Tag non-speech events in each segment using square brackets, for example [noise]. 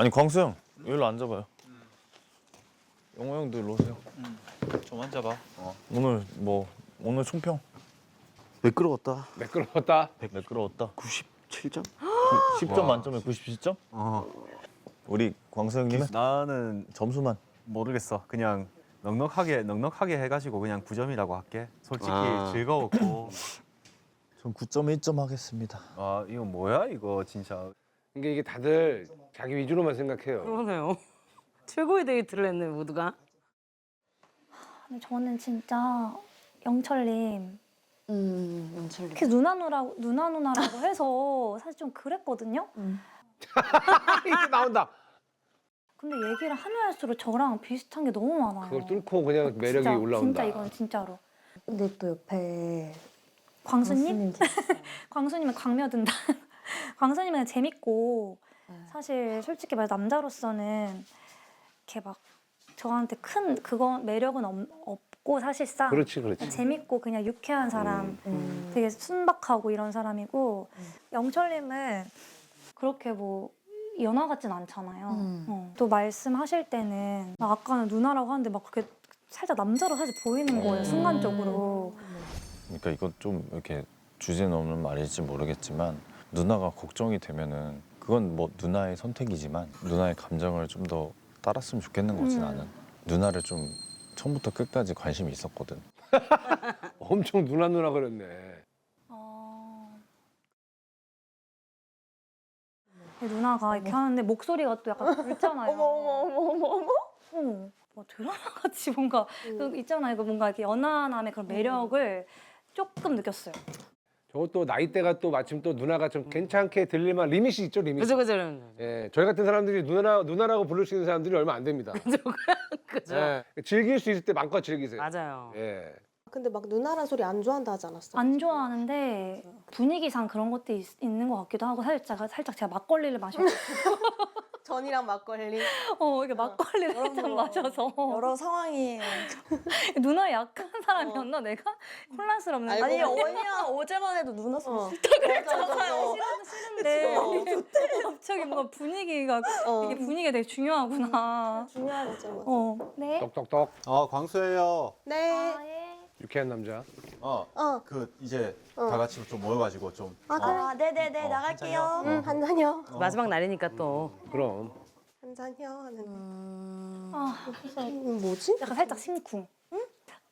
아니 광수 형 여기로 앉아봐요. 영호 형도 일로 오세요. 좀 앉아봐. 오늘 뭐 오늘 총평 매끄러웠다. 매끄러웠다. 매끄러웠다. 97점? 10점 만점에 97점? 어. 우리 광수 형님은 나는 점수만. 모르겠어. 그냥 넉넉하게 넉넉하게 해가지고 그냥 9점이라고 할게. 솔직히 아. 즐거웠고. 전 9.1점 하겠습니다. 아 이거 뭐야 이거 진짜. 이게 이게 다들 자기 위주로만 생각해요. 그러네요. [laughs] 최고의 데이트를 했네 모두가. 근데 저는 진짜 영철님 음, 연출님. 이렇게 누나 누나라고 누나 누나라고 [laughs] 해서 사실 좀 그랬거든요. [laughs] 이게 나온다. 근데 얘기를 하면 할수록 저랑 비슷한 게 너무 많아요. 그걸 뚫고 그냥 매력이 진짜, 올라온다. 진짜 이건 진짜로. 근데 또 옆에 광수님? 광수님 광수님은 광며든다. 광수님은 재밌고 사실 솔직히 말해 남자로서는 이렇게 막 저한테 큰 그거 매력은 없, 없고 사실상 그렇지, 그렇지. 재밌고 그냥 유쾌한 사람, 음. 되게 순박하고 이런 사람이고 영철님은 그렇게 뭐 연하 같진 않잖아요. 음. 어. 또 말씀하실 때는 막 아까는 누나라고 하는데 막 그렇게 살짝 남자로 사실 보이는 거예요 음. 순간적으로. 그러니까 이거 좀 이렇게 주제 넘는 말일지 모르겠지만 누나가 걱정이 되면은 그건 뭐 누나의 선택이지만 누나의 감정을 좀 더 따랐으면 좋겠는 거지 음. 나는 누나를 좀 처음부터 끝까지 관심이 있었거든. [laughs] 엄청 누나 누나 그랬네. 어... 누나가 이렇게 하는데 목소리가 또 약간 굵잖아요. 어머 어머 어머 어머 어머. 어, 뭐 드라마 같이 뭔가 그 있잖아요. 그 뭔가 이렇게 연하남의 그런 매력을 조금 느꼈어요. 저것도 나이대가 또 마침 또 누나가 좀 괜찮게 들릴만 리밋이 있죠, 리밋. 그죠 그죠 예, 저희 같은 사람들이 누나 누나라고 부를 수 있는 사람들이 얼마 안 됩니다. [laughs] 그죠 그죠. 예, 즐길 수 있을 때 마음껏 즐기세요. 맞아요. 예. 근데 막 누나란 소리 안 좋아한다 하지 않았어? 안 좋아하는데 분위기상 그런 것도 있, 있는 것 같기도 하고 살짝 살짝 제가 막걸리를 마셔서 [laughs] 전이랑 막걸리 어 이게 막걸리를 여러 살짝 번. 마셔서 여러 상황이 [laughs] 누나 약한 사람이었나 내가 혼란스럽네. 아니 언니야 어제만 해도 누나 소리 어. 싫다 그랬잖아요. 싫은데 [laughs] 갑자기 뭔가 분위기가 어. 이게 분위기가 되게 중요하구나. 중요하죠. 어. 네. 똑똑똑 어, 광수예요. 네. 아, 예. 유쾌한 남자. 어, 어. 그 이제 어. 다 같이 좀 모여가지고 좀. 아, 그래. 아, 네네네 어, 나갈게요. 응, 한 잔이요. 어. 마지막 날이니까 또. 그럼 한 잔이요 하는데. 아, 그래서 음, 뭐지? 약간 살짝 심쿵.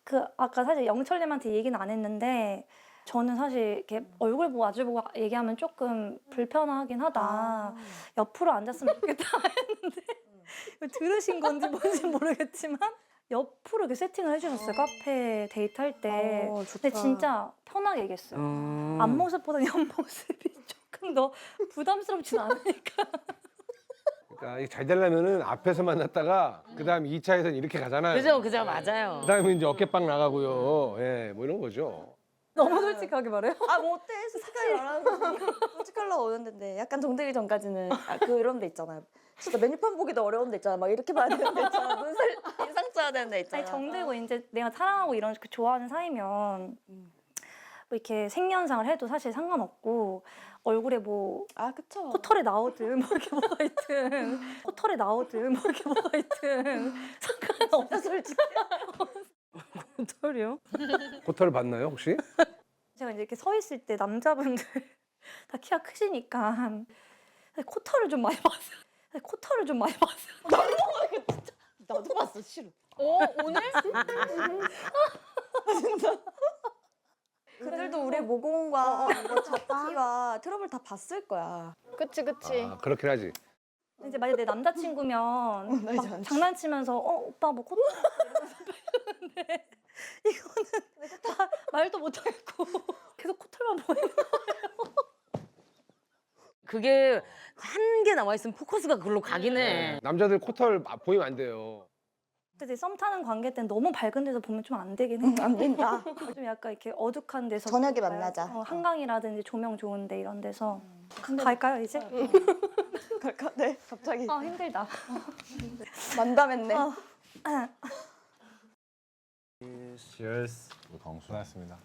그 아까 사실 영철님한테 얘기는 안 했는데 저는 사실 이렇게 얼굴 보고 마주보고 얘기하면 조금 불편하긴 하다. 아. 옆으로 앉았으면 좋겠다 [laughs] 했는데 들으신 건지 뭔지 모르겠지만 옆으로 이렇게 세팅을 해주셨어요. 카페 데이트할 때. 어, 좋다. 근데 진짜 편하게 얘기했어요. 음. 앞모습보다 옆모습이 [laughs] 조금 더 부담스럽진 않으니까. 그러니까 이게 잘 되려면은 앞에서 만났다가 그다음 2차에서는 이렇게 가잖아요. 그죠 그죠 맞아요. 그다음에 이제 어깨빵 나가고요. 예, 뭐 이런 거죠. 너무 솔직하게 말해요. 아, 뭐 어때? 솔직하게 말하는 거지. 솔직하려고 오는데 약간 정들기 전까지는 아, 그런 데 있잖아요. 진짜 메뉴판 보기도 어려운 데 있잖아. 막 이렇게 봐야 되는 데 있잖아. 눈살 인상 써야 되는 데 있잖아. 아니 정들고 이제 내가 사랑하고 이런 그 좋아하는 사이면 뭐 이렇게 생년상을 해도 사실 상관없고 얼굴에 뭐 아, 그쵸. 코털에 나오든 뭐 이렇게 뭐가 있든 [laughs] 코털에 나오든 뭐 이렇게 뭐가 있든 상관없어 솔직히 털이요? 포털 [laughs] 봤나요 혹시? 제가 이제 이렇게 서 있을 때 남자분들 [laughs] 다 키가 크시니까 코털을 좀 많이 봤어요 코털을 좀 많이 봤어요 [laughs] 나도 봤어, 싫어. 어 오늘? [laughs] 그들도 우리 모공과 뭐 잡티와 트러블 다 봤을 거야. 그치 그치. 아, 그렇긴 하지. 이제 만약 내 남자친구면 나 이제 막안 장난치면서 어 오빠 뭐 코털 이러면서 빼는데 이거는 다 말도 못하겠고 계속 코털만 보이는 그게 한개 남아 있으면 포커스가 그걸로 가긴 해. 남자들 코털 아, 보이면 안 돼요. 근데 썸 타는 관계 때는 너무 밝은 데서 보면 좀 안 되긴 해. 안 된다. [laughs] 좀 약간 이렇게 어둑한 데서 저녁에 볼까요? 만나자. 어, 한강이라든지 조명 좋은데 이런 데서 갈까요 이제? [laughs] 갈까? 네, 갑자기 아 힘들다. [laughs] 만담했네. 아. Cheers. 광수 나왔습니다.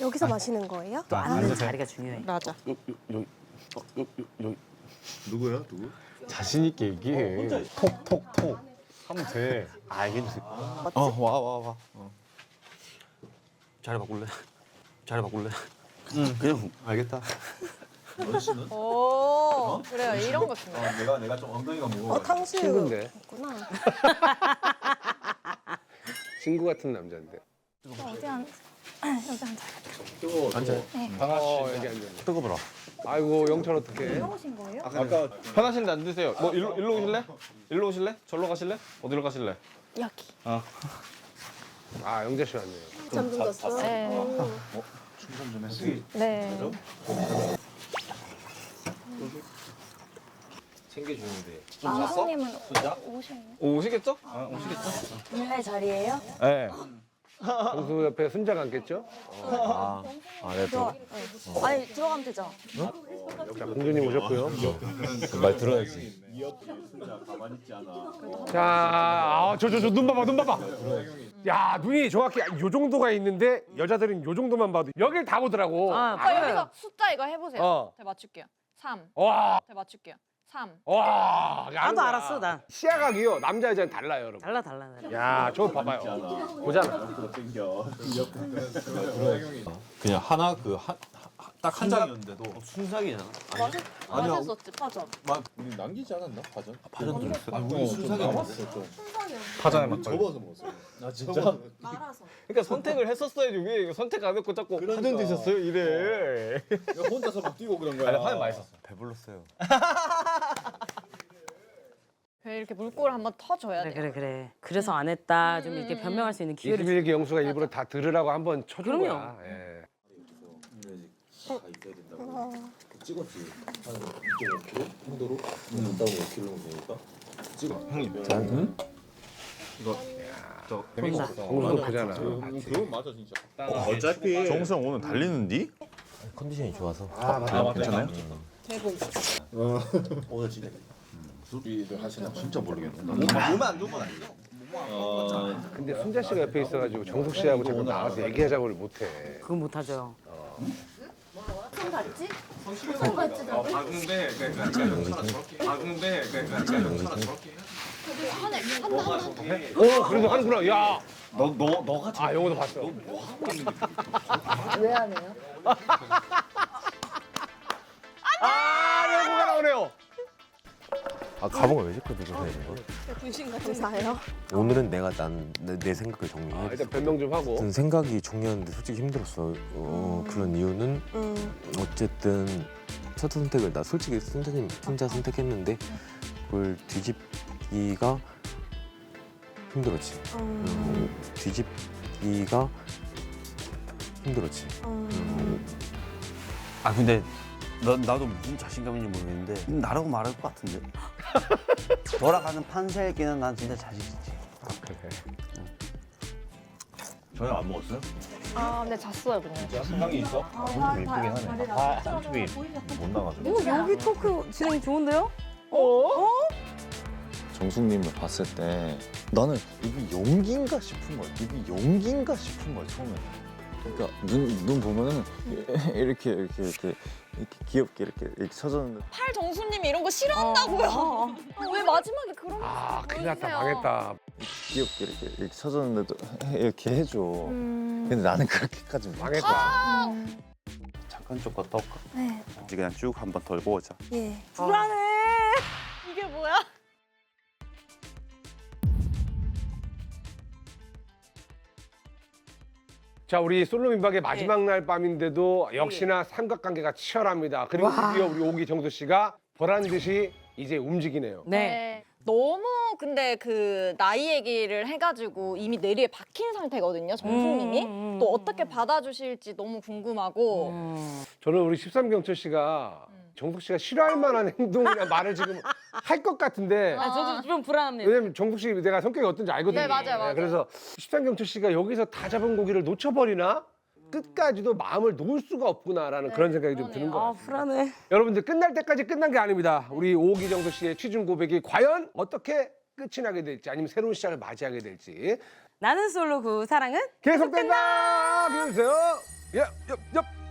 여기서 마시는 거예요? 또 앉는 자리가 중요해. 맞아. 누구야? 누구? 자신 있게 얘기해. 톡톡톡 하면 돼. 알겠어. 어, 와, 와, 와. 어. 자리 바꿀래? 자리 바꿀래? 응, 그냥 알겠다. 오, 그래요. 이런 거 좋네. 내가 내가 좀 엉덩이가 무거워. 어 탕수육 친구인데. 있구나. 친구 같은 남자인데. 어디 앉 여기 앉아. 어 여기 앉아. 뜨거워라. 아이고 영철 어떡해? 오신 거예요? 아까 편하신데 앉으세요. 뭐 일로 일로 오실래? 일로 오실래? 절로 가실래? 어디로 가실래? 여기. 아 영재 씨 왔네요. 잠좀 잤어? 네. 충전 좀 했어. 네. 챙겨주는데. 아, 선생님은 오셨네. 오, 오시겠죠? 네 자리예요? 네. 정수 옆에 순자가 앉겠죠? 아, 아, 네, 들어가. 네. 아니 들어가면 되죠. 자 공주님 오셨고요. 말 들어야지. 자, 아, 저, 저, 저, 눈 봐봐, 눈 봐봐. 야, 눈이 정확히 요 정도가 있는데 여자들은 요 정도만 봐도 여길 다 보더라고. 아, 네. 여기서 숫자 이거 해보세요. 어. 제가 맞출게요. 3. 와, 제가 맞출게요. 3. 와. 나도 알았어, 나. 시야각이요. 남자 여자는 달라요, 여러분. 달라 달라. 달라. 야, 저거 봐봐요. 보잖아. 그냥 하나 그딱 한 장이었는데도 순삭이잖아. 맞았었지, 맞아. 막 우리 남기지 않았나 파전? 파전 들었어. 아, 우리 순삭이 남았어 좀. 파전에 막 접어서 먹었어. 나 진짜. 그러니까 선택을 했었어야지 왜 선택 안 했고 자꾸 그러니까. 파전 드셨어요 이래. 혼자서 막 뛰고 그런 거야. 아니 파전 맛있었어. 배불렀어요. [laughs] 왜 이렇게 물꼬를 한번 터줘야 그래 돼요. 그래 그래. 그래서 안 했다. 좀 이렇게 변명할 수 있는 기회를. 21기 영수가 일부러 다 들으라고 한번 쳐준 그럼요. 거야. 예. 찍었지. 한 2.5kg 정도로. 문다고 5kg 되니까. 찍어. 형님. 자, 응? 본다. 정수도 크잖아. 그건 맞아 진짜. 어차피 정수 형 오늘 달리는디? 컨디션이 좋아서. 아, 맞다. 괜찮아요? 오늘 진짜. 수비를 하시나 진짜 모르겠네. 몸안 안 좋은 건 아니죠? 어, 근데 순자 씨가 옆에 있어가지고 정숙 씨하고 자꾸 나와서 얘기하자고를 못해. 그건 못하죠. 박은배 그러니까 박은배 그러니까 오, 그래도 하는구나. 야. 너너 너가 아, 영어도 봤어. 왜 안 해요? 아, 영어가 나오네요. 아 가방을 왜 자꾸 들고 다니는 거야? 감사해요. 오늘은 내가 난 내 생각을 정리해. 아, 일단 변명 좀 하고. 어떤 생각이 정리하는데 솔직히 힘들었어. 어, 그런 이유는 음. 어쨌든 첫 선택을 나 솔직히 선생님 혼자 선택했는데 그걸 뒤집기가 힘들었지. 음. 음, 뒤집기가 힘들었지. 음. 아 근데 너, 나도 무슨 자신감인지 모르겠는데 나라고 말할 것 같은데 [laughs] 돌아가는 판세에게는 난 진짜 자신 있지 저녁 안 먹었어요? 아, 근데 잤어요, 그냥. 생각이 있어? 혼자 이쁘긴 하네. 아, 한쪽이 못 나가지고. 오 여기 토크 진행 좋은데요? 정숙님을 봤을 때 나는 이게 연기인가 싶은 거야. 이게 연기인가 싶은 거야 처음에. 그러니까 눈, 눈 보면은 [laughs] 이렇게 이렇게 이렇게 이렇게 귀엽게 이렇게 이렇게 쳐졌는데 팔 정수님이 이런 거 싫어한다고요. 아, [laughs] 왜 마지막에 그런 거 아, 큰일 났다. 보여주세요. 아, 망했다. 귀엽게 이렇게 이렇게 쳐졌는데도 [laughs] 이렇게 해줘. 음. 근데 나는 그렇게까지 못. 망했다. 잠깐 좀 걷다 올까? 네. 이제 그냥 쭉 한번 돌고 오자 예. 불안해. 이게 뭐야? 자, 우리 솔로 민박의 마지막 날 밤인데도 역시나 삼각관계가 치열합니다. 그리고 드디어 우리 오기 정수 씨가 보란 듯이 이제 움직이네요. 네. 너무 근데 그 나이 얘기를 해가지고 이미 내리에 박힌 상태거든요, 정수님이. 음, 음, 또 음. 어떻게 받아주실지 너무 궁금하고. 음. 저는 우리 13경철 씨가 정숙 씨가 싫어할 만한 행동이나 말을 지금 할 것 같은데 아, 저도 좀 불안합니다. 왜냐면 정숙 씨 내가 성격이 어떤지 알거든요. 네, 맞아요, 맞아요. 그래서 13경철 씨가 여기서 다 잡은 고기를 놓쳐버리나? 끝까지도 마음을 놓을 수가 없구나라는 그런 생각이 좀 드는 것 아, 같아요. 불안해. 여러분들 끝날 때까지 끝난 게 아닙니다. 우리 오기 정도 씨의 취중 고백이 과연 어떻게 끝이 나게 될지 아니면 새로운 시작을 맞이하게 될지 나는 솔로 그 사랑은 계속된다. 기다려주세요. 예, 예.